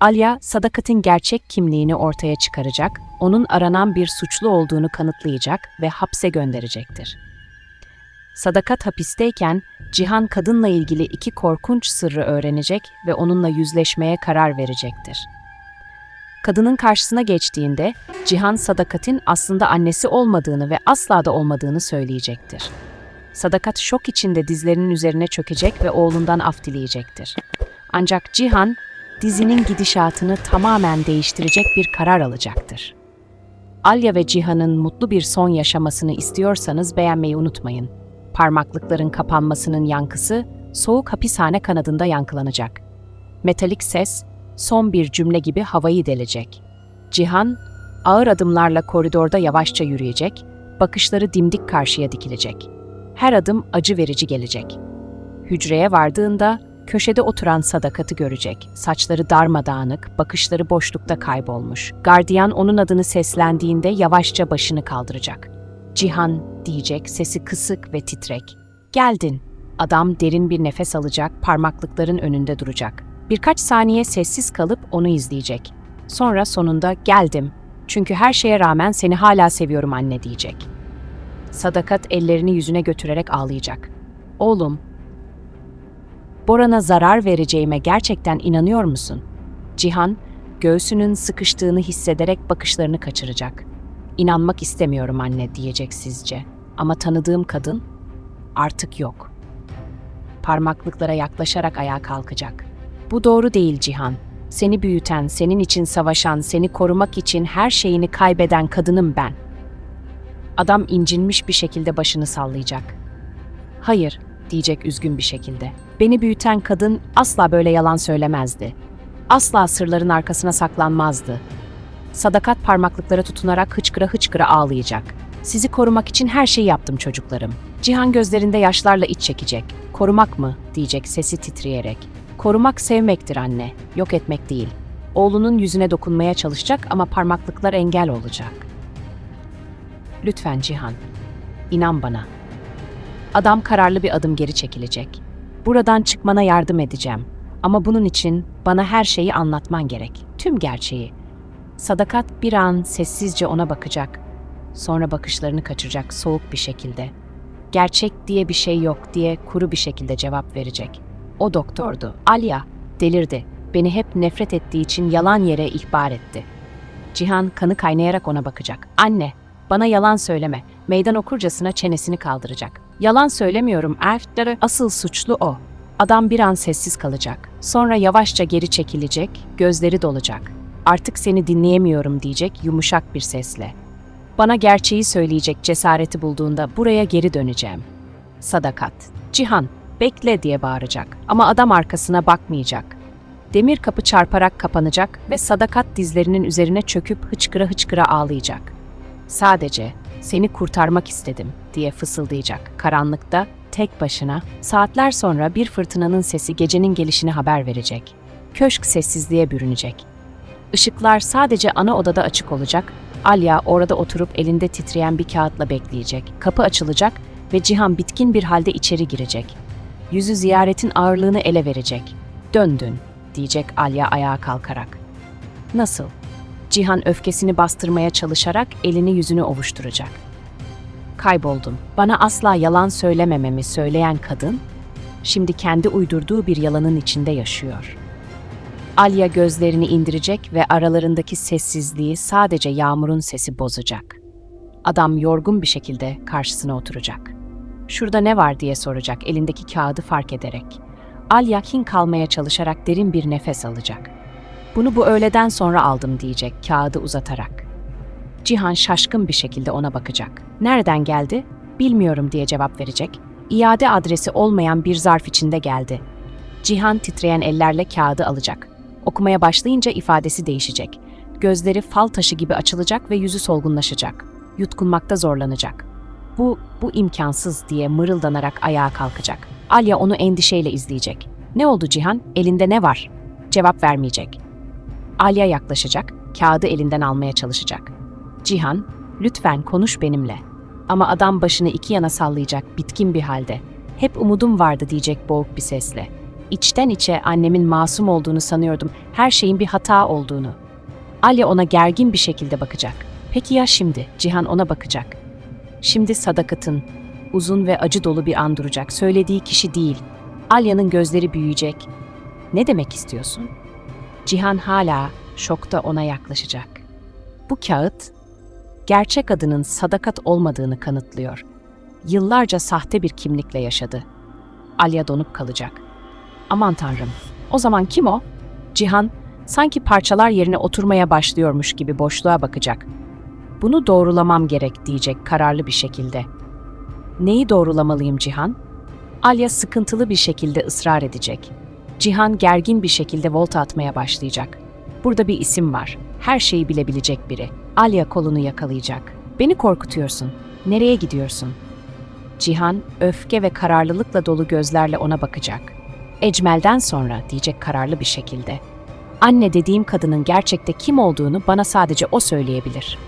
Alya, Sadakat'in gerçek kimliğini ortaya çıkaracak, onun aranan bir suçlu olduğunu kanıtlayacak ve hapse gönderecektir. Sadakat hapisteyken Cihan kadınla ilgili iki korkunç sırrı öğrenecek ve onunla yüzleşmeye karar verecektir. Kadının karşısına geçtiğinde Cihan Sadakat'in aslında annesi olmadığını ve asla da olmadığını söyleyecektir. Sadakat şok içinde dizlerinin üzerine çökecek ve oğlundan af dileyecektir. Ancak Cihan dizinin gidişatını tamamen değiştirecek bir karar alacaktır. Alya ve Cihan'ın mutlu bir son yaşamasını istiyorsanız beğenmeyi unutmayın. Parmaklıkların kapanmasının yankısı soğuk hapishane kanadında yankılanacak. Metalik ses son bir cümle gibi havayı delecek. Cihan ağır adımlarla koridorda yavaşça yürüyecek, bakışları dimdik karşıya dikilecek. Her adım acı verici gelecek. Hücreye vardığında köşede oturan sadakatı görecek. Saçları darmadağınık, bakışları boşlukta kaybolmuş. Gardiyan onun adını seslendiğinde yavaşça başını kaldıracak. Cihan diyecek, sesi kısık ve titrek. Geldin. Adam derin bir nefes alacak, parmaklıkların önünde duracak. Birkaç saniye sessiz kalıp onu izleyecek. Sonra sonunda geldim. Çünkü her şeye rağmen seni hala seviyorum anne diyecek. Sadakat ellerini yüzüne götürerek ağlayacak. Oğlum, Boran'a zarar vereceğime gerçekten inanıyor musun? Cihan, göğsünün sıkıştığını hissederek bakışlarını kaçıracak. İnanmak istemiyorum anne diyecek sizce. Ama tanıdığım kadın artık yok. Parmaklıklara yaklaşarak ayağa kalkacak. Bu doğru değil Cihan. Seni büyüten, senin için savaşan, seni korumak için her şeyini kaybeden kadınım ben. Adam incinmiş bir şekilde başını sallayacak. Hayır, diyecek üzgün bir şekilde. Beni büyüten kadın asla böyle yalan söylemezdi. Asla sırların arkasına saklanmazdı. Sadakat parmaklıklara tutunarak hıçkıra hıçkıra ağlayacak. Sizi korumak için her şeyi yaptım çocuklarım. Cihan gözlerinde yaşlarla iç çekecek. Korumak mı? diyecek sesi titreyerek. Korumak sevmektir anne, yok etmek değil. Oğlunun yüzüne dokunmaya çalışacak ama parmaklıklar engel olacak. Lütfen Cihan, inan bana. Adam kararlı bir adım geri çekilecek. Buradan çıkmana yardım edeceğim. Ama bunun için bana her şeyi anlatman gerek. Tüm gerçeği. Sadakat bir an sessizce ona bakacak. Sonra bakışlarını kaçıracak soğuk bir şekilde. Gerçek diye bir şey yok diye kuru bir şekilde cevap verecek. O doktordu. Alya delirdi. Beni hep nefret ettiği için yalan yere ihbar etti. Cihan kanı kaynayarak ona bakacak. Anne, bana yalan söyleme. Meydan okurcasına çenesini kaldıracak. Yalan söylemiyorum Elf'lere asıl suçlu o. Adam bir an sessiz kalacak. Sonra yavaşça geri çekilecek, gözleri dolacak. Artık seni dinleyemiyorum diyecek yumuşak bir sesle. Bana gerçeği söyleyecek cesareti bulduğunda buraya geri döneceğim. Sadakat. Cihan, bekle diye bağıracak ama adam arkasına bakmayacak. Demir kapı çarparak kapanacak ve Sadakat dizlerinin üzerine çöküp hıçkıra hıçkıra ağlayacak. Sadece seni kurtarmak istedim diye fısıldayacak karanlıkta tek başına. Saatler sonra bir fırtınanın sesi gecenin gelişini haber verecek. Köşk sessizliğe bürünecek. Işıklar sadece ana odada açık olacak. Alya orada oturup elinde titreyen bir kağıtla bekleyecek. Kapı açılacak ve Cihan bitkin bir halde içeri girecek. Yüzü ziyaretin ağırlığını ele verecek. Döndün, diyecek Alya ayağa kalkarak. Nasıl? Cihan öfkesini bastırmaya çalışarak elini yüzünü ovuşturacak. Kayboldum. Bana asla yalan söylemememi söyleyen kadın, şimdi kendi uydurduğu bir yalanın içinde yaşıyor. Alya gözlerini indirecek ve aralarındaki sessizliği sadece yağmurun sesi bozacak. Adam yorgun bir şekilde karşısına oturacak. Şurada ne var diye soracak elindeki kağıdı fark ederek. Alya kin kalmaya çalışarak derin bir nefes alacak. Bunu bu öğleden sonra aldım diyecek kağıdı uzatarak. Cihan şaşkın bir şekilde ona bakacak. Nereden geldi? Bilmiyorum diye cevap verecek. İade adresi olmayan bir zarf içinde geldi. Cihan titreyen ellerle kağıdı alacak. Okumaya başlayınca ifadesi değişecek. Gözleri fal taşı gibi açılacak ve yüzü solgunlaşacak. Yutkunmakta zorlanacak. Bu, bu imkansız diye mırıldanarak ayağa kalkacak. Alya onu endişeyle izleyecek. Ne oldu Cihan? Elinde ne var? Cevap vermeyecek. Alya yaklaşacak, kağıdı elinden almaya çalışacak. Cihan, lütfen konuş benimle. Ama adam başını iki yana sallayacak, bitkin bir halde. Hep umudum vardı diyecek boğuk bir sesle. İçten içe annemin masum olduğunu sanıyordum. Her şeyin bir hata olduğunu. Alya ona gergin bir şekilde bakacak. Peki ya şimdi? Cihan ona bakacak. Şimdi Sadakat'ın uzun ve acı dolu bir an duracak. Söylediği kişi değil. Alya'nın gözleri büyüyecek. Ne demek istiyorsun? Cihan hala şokta ona yaklaşacak. Bu kağıt gerçek adının sadakat olmadığını kanıtlıyor. Yıllarca sahte bir kimlikle yaşadı. Alya donup kalacak. Aman tanrım. O zaman kim o? Cihan sanki parçalar yerine oturmaya başlıyormuş gibi boşluğa bakacak. Bunu doğrulamam gerek diyecek kararlı bir şekilde. Neyi doğrulamalıyım Cihan? Alya sıkıntılı bir şekilde ısrar edecek. Cihan gergin bir şekilde volta atmaya başlayacak. Burada bir isim var. Her şeyi bilebilecek biri. Alya kolunu yakalayacak. Beni korkutuyorsun. Nereye gidiyorsun? Cihan öfke ve kararlılıkla dolu gözlerle ona bakacak. Ecmel'den sonra diyecek kararlı bir şekilde. Anne dediğim kadının gerçekte kim olduğunu bana sadece o söyleyebilir.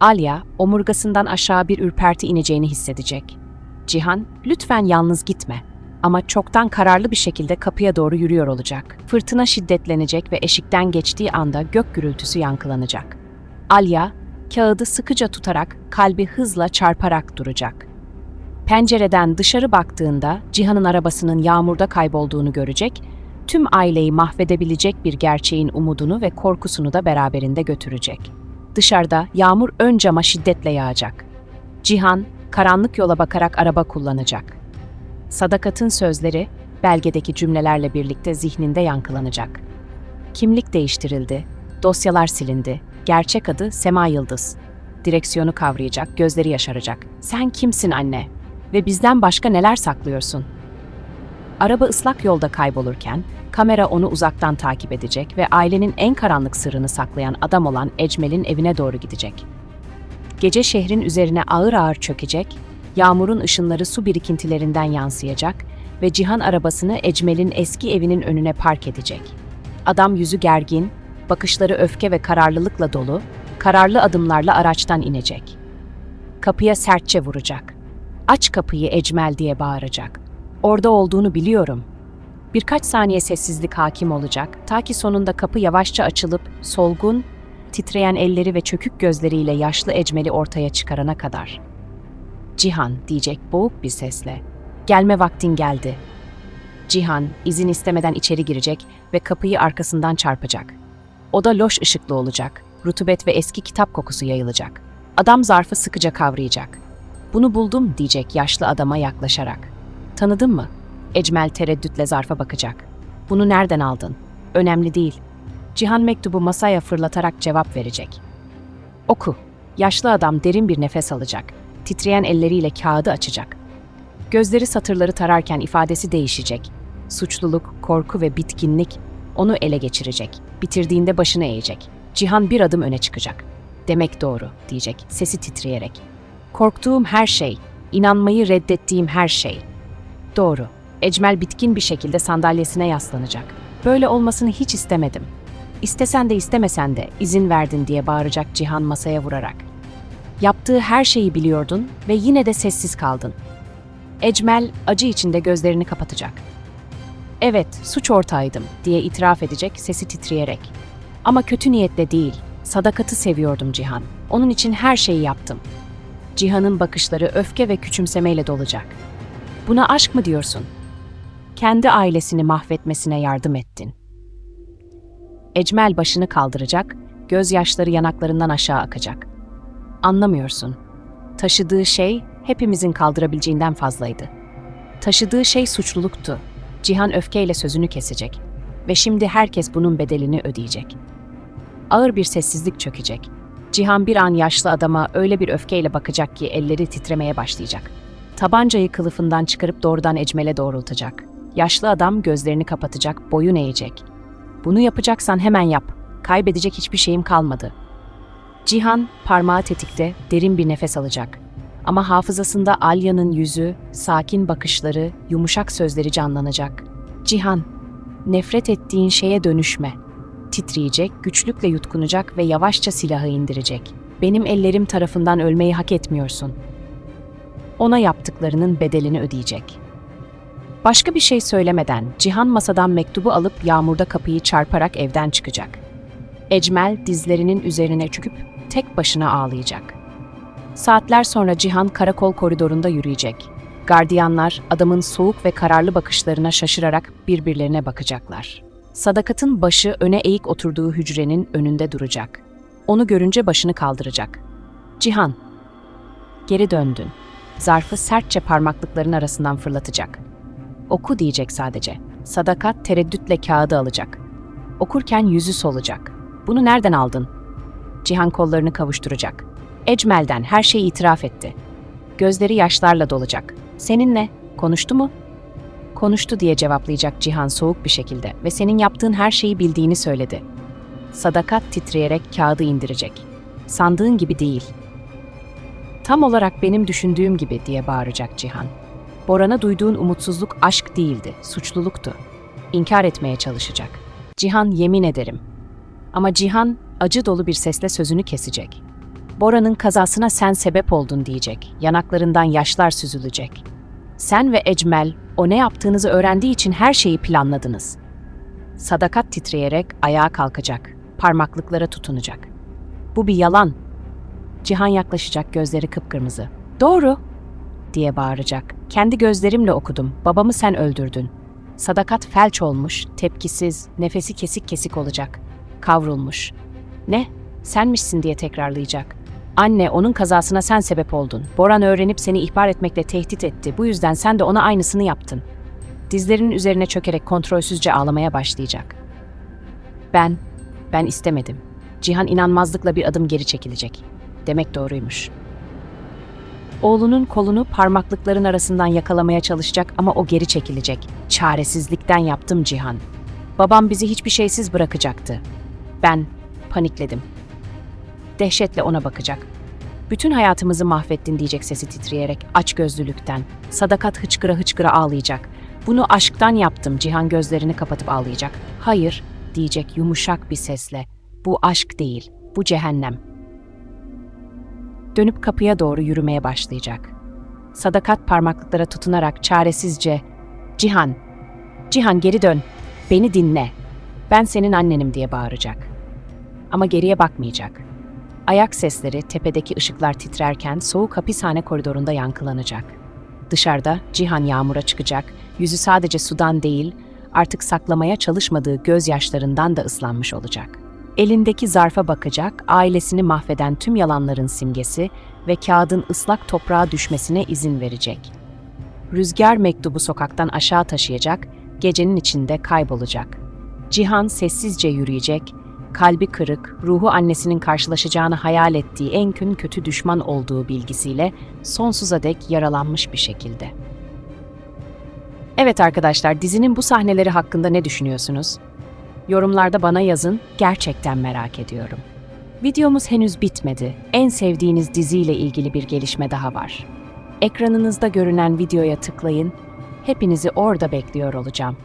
Alya, omurgasından aşağı bir ürperti ineceğini hissedecek. Cihan, lütfen yalnız gitme. Ama çoktan kararlı bir şekilde kapıya doğru yürüyor olacak. Fırtına şiddetlenecek ve eşikten geçtiği anda gök gürültüsü yankılanacak. Alya, kağıdı sıkıca tutarak kalbi hızla çarparak duracak. Pencereden dışarı baktığında Cihan'ın arabasının yağmurda kaybolduğunu görecek, tüm aileyi mahvedebilecek bir gerçeğin umudunu ve korkusunu da beraberinde götürecek. Dışarıda yağmur ön cama şiddetle yağacak. Cihan, karanlık yola bakarak araba kullanacak. Sadakat'ın sözleri, belgedeki cümlelerle birlikte zihninde yankılanacak. Kimlik değiştirildi, dosyalar silindi, gerçek adı Sema Yıldız. Direksiyonu kavrayacak, gözleri yaşaracak. Sen kimsin anne? Ve bizden başka neler saklıyorsun? Araba ıslak yolda kaybolurken, kamera onu uzaktan takip edecek ve ailenin en karanlık sırrını saklayan adam olan Ecmel'in evine doğru gidecek. Gece şehrin üzerine ağır ağır çökecek, yağmurun ışınları su birikintilerinden yansıyacak ve Cihan arabasını Ecmel'in eski evinin önüne park edecek. Adam yüzü gergin, bakışları öfke ve kararlılıkla dolu, kararlı adımlarla araçtan inecek. Kapıya sertçe vuracak. Aç kapıyı Ecmel diye bağıracak. Orada olduğunu biliyorum. Birkaç saniye sessizlik hakim olacak ta ki sonunda kapı yavaşça açılıp solgun, titreyen elleri ve çökük gözleriyle yaşlı Ecmel'i ortaya çıkarana kadar. Cihan diyecek boğuk bir sesle. Gelme vaktin geldi. Cihan izin istemeden içeri girecek ve kapıyı arkasından çarpacak. Oda loş ışıklı olacak. Rutubet ve eski kitap kokusu yayılacak. Adam zarfı sıkıca kavrayacak. Bunu buldum diyecek yaşlı adama yaklaşarak. Tanıdın mı? Ecmel tereddütle zarfa bakacak. Bunu nereden aldın? Önemli değil. Cihan mektubu masaya fırlatarak cevap verecek. Oku. Yaşlı adam derin bir nefes alacak. Titreyen elleriyle kağıdı açacak. Gözleri satırları tararken ifadesi değişecek. Suçluluk, korku ve bitkinlik onu ele geçirecek. Bitirdiğinde başını eğecek. Cihan bir adım öne çıkacak. Demek doğru diyecek sesi titreyerek. Korktuğum her şey, inanmayı reddettiğim her şey. Doğru. Ecmel bitkin bir şekilde sandalyesine yaslanacak. Böyle olmasını hiç istemedim. İstesen de istemesen de izin verdin diye bağıracak Cihan masaya vurarak. Yaptığı her şeyi biliyordun ve yine de sessiz kaldın. Ecmel acı içinde gözlerini kapatacak. Evet, suç ortağıydım diye itiraf edecek sesi titreyerek. Ama kötü niyetle değil, sadakatı seviyordum Cihan. Onun için her şeyi yaptım. Cihan'ın bakışları öfke ve küçümsemeyle dolacak. Buna aşk mı diyorsun? Kendi ailesini mahvetmesine yardım ettin. Ecmel başını kaldıracak, gözyaşları yanaklarından aşağı akacak. Anlamıyorsun. Taşıdığı şey hepimizin kaldırabileceğinden fazlaydı. Taşıdığı şey suçluluktu. Cihan öfkeyle sözünü kesecek ve şimdi herkes bunun bedelini ödeyecek. Ağır bir sessizlik çökecek. Cihan bir an yaşlı adama öyle bir öfkeyle bakacak ki elleri titremeye başlayacak. Tabancayı kılıfından çıkarıp doğrudan Ecmel'e doğrultacak. Yaşlı adam gözlerini kapatacak, boyun eğecek. Bunu yapacaksan hemen yap. Kaybedecek hiçbir şeyim kalmadı. Cihan parmağı tetikte derin bir nefes alacak. Ama hafızasında Alya'nın yüzü, sakin bakışları, yumuşak sözleri canlanacak. Cihan, nefret ettiğin şeye dönüşme. Titreyecek, güçlükle yutkunacak ve yavaşça silahı indirecek. Benim ellerim tarafından ölmeyi hak etmiyorsun. Ona yaptıklarının bedelini ödeyecek. Başka bir şey söylemeden Cihan masadan mektubu alıp yağmurda kapıyı çarparak evden çıkacak. Ecmel dizlerinin üzerine çöküp tek başına ağlayacak. Saatler sonra Cihan karakol koridorunda yürüyecek. Gardiyanlar adamın soğuk ve kararlı bakışlarına şaşırarak birbirlerine bakacaklar. Sadakat'ın başı öne eğik oturduğu hücrenin önünde duracak. Onu görünce başını kaldıracak. Cihan, geri döndün. Zarfı sertçe parmaklıkların arasından fırlatacak. Oku diyecek sadece. Sadakat tereddütle kağıdı alacak. Okurken yüzü solacak. Bunu nereden aldın? Cihan kollarını kavuşturacak. Ecmel'den her şeyi itiraf etti. Gözleri yaşlarla dolacak. Seninle konuştu mu? Konuştu diye cevaplayacak Cihan soğuk bir şekilde ve senin yaptığın her şeyi bildiğini söyledi. Sadakat titreyerek kağıdı indirecek. Sandığın gibi değil. Tam olarak benim düşündüğüm gibi diye bağıracak Cihan. Boran'a duyduğun umutsuzluk aşk değildi, suçluluktu. İnkar etmeye çalışacak. Cihan yemin ederim. Ama Cihan acı dolu bir sesle sözünü kesecek. Bora'nın kazasına sen sebep oldun diyecek. Yanaklarından yaşlar süzülecek. Sen ve Ecmel o ne yaptığınızı öğrendiği için her şeyi planladınız. Sadakat titreyerek ayağa kalkacak. Parmaklıklara tutunacak. Bu bir yalan. Cihan yaklaşacak gözleri kıpkırmızı. Doğru diye bağıracak. Kendi gözlerimle okudum. Babamı sen öldürdün. Sadakat felç olmuş, tepkisiz, nefesi kesik kesik olacak. Kavrulmuş. Ne? Senmişsin diye tekrarlayacak. Anne, onun kazasına sen sebep oldun. Boran öğrenip seni ihbar etmekle tehdit etti. Bu yüzden sen de ona aynısını yaptın. Dizlerinin üzerine çökerek kontrolsüzce ağlamaya başlayacak. Ben, ben istemedim. Cihan inanmazlıkla bir adım geri çekilecek. Demek doğruymuş. Oğlunun kolunu parmaklıkların arasından yakalamaya çalışacak ama o geri çekilecek. Çaresizlikten yaptım Cihan. Babam bizi hiçbir şeysiz bırakacaktı. Ben panikledim. Dehşetle ona bakacak. Bütün hayatımızı mahvettin diyecek sesi titreyerek açgözlülükten. Sadakat hıçkıra hıçkıra ağlayacak. Bunu aşktan yaptım Cihan gözlerini kapatıp ağlayacak. Hayır diyecek yumuşak bir sesle. Bu aşk değil, bu cehennem. Dönüp kapıya doğru yürümeye başlayacak. Sadakat parmaklıklara tutunarak çaresizce "Cihan, Cihan geri dön. Beni dinle. Ben senin annenim." diye bağıracak. Ama geriye bakmayacak. Ayak sesleri tepedeki ışıklar titrerken soğuk hapishane koridorunda yankılanacak. Dışarıda Cihan yağmura çıkacak, yüzü sadece sudan değil, artık saklamaya çalışmadığı gözyaşlarından da ıslanmış olacak. Elindeki zarfa bakacak, ailesini mahveden tüm yalanların simgesi ve kağıdın ıslak toprağa düşmesine izin verecek. Rüzgar mektubu sokaktan aşağı taşıyacak, gecenin içinde kaybolacak. Cihan sessizce yürüyecek, kalbi kırık, ruhu annesinin karşılaşacağını hayal ettiği en gün kötü düşman olduğu bilgisiyle sonsuza dek yaralanmış bir şekilde. Evet arkadaşlar, dizinin bu sahneleri hakkında ne düşünüyorsunuz? Yorumlarda bana yazın, gerçekten merak ediyorum. Videomuz henüz bitmedi. En sevdiğiniz diziyle ilgili bir gelişme daha var. Ekranınızda görünen videoya tıklayın. Hepinizi orada bekliyor olacağım.